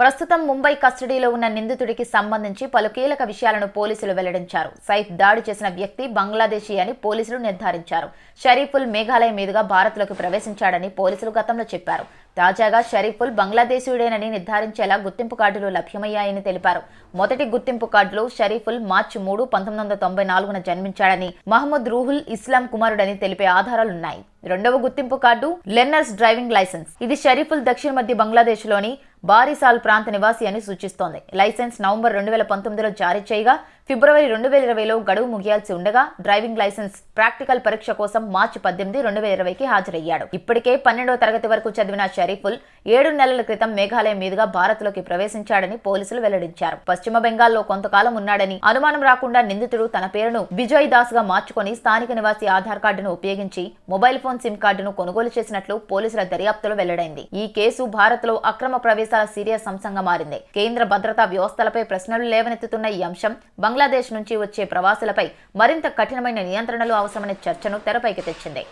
ప్రస్తుతం ముంబై కస్టడీలో ఉన్న నిందితుడికి సంబంధించి పలు కీలక విషయాలను పోలీసులు వెల్లడించారు. సైఫ్ దాడి చేసిన వ్యక్తి బంగ్లాదేశీ అని పోలీసులు నిర్ధారించారు. షరీఫుల్ మేఘాలయ మీదుగా భారత్లోకి ప్రవేశించాడని పోలీసులు గతంలో చెప్పారు. తాజాగా షరీఫుల్ బంగ్లాదేశీయుడేనని నిర్ధారించేలా గుర్తింపు కార్డులు లభ్యమయ్యాయని తెలిపారు. మొదటి గుర్తింపు కార్డులో షరీఫుల్ మార్చి మూడు పంతొమ్మిది వందల తొంభై నాలుగున జన్మించాడని మహమ్మద్ రూహుల్ ఇస్లాం కుమారుడని తెలిపే ఆధారాలున్నాయి. రెండవ గుర్తింపు కార్డు లెర్నర్స్ డ్రైవింగ్ లైసెన్స్. ఇది షరీఫుల్ దక్షిణ మధ్య బంగ్లాదేశ్లోని బారిసాల్ ప్రాంత నివాసి అని సూచిస్తోంది. లైసెన్స్ నవంబర్ రెండు వేల పంతొమ్మిదిలో జారీ చేయగా ఫిబ్రవరి రెండు వేల ఇరవైలో గడువు ముగియాల్సి ఉండగా డ్రైవింగ్ లైసెన్స్ ప్రాక్టికల్ పరీక్ష కోసం మార్చి పద్దెనిమిది రెండు వేల ఇరవైకి హాజరయ్యాడు. ఇప్పటికే పన్నెండవ తరగతి వరకు చదివిన షరీఫుల్ ఏడు నెలల క్రితం మేఘాలయ మీదుగా భారత్లోకి ప్రవేశించాడని పోలీసులు వెల్లడించారు. పశ్చిమ బెంగాల్లో కొంతకాలం ఉన్నాడని అనుమానం రాకుండా నిందితుడు తన పేరును బిజయ్ దాస్గా మార్చుకొని స్థానిక నివాసి ఆధార్ కార్డును ఉపయోగించి మొబైల్ ఫోన్ సిమ్ కార్డును కొనుగోలు చేసినట్లు పోలీసుల దర్యాప్తులో వెల్లడైంది. ఈ కేసు భారత్లో అక్రమ ప్రవేశాల సీరియస్ అంశంగా మారింది. కేంద్ర భద్రతా వ్యవస్థలపై ప్రశ్నలు లేవనెత్తుతున్న ఈ అంశం బంగ్లాదేశ్ నుంచి వచ్చే ప్రవాసులపై మరింత కఠినమైన నియంత్రణలు అవసరమనే చర్చను తెరపైకి తెచ్చింది.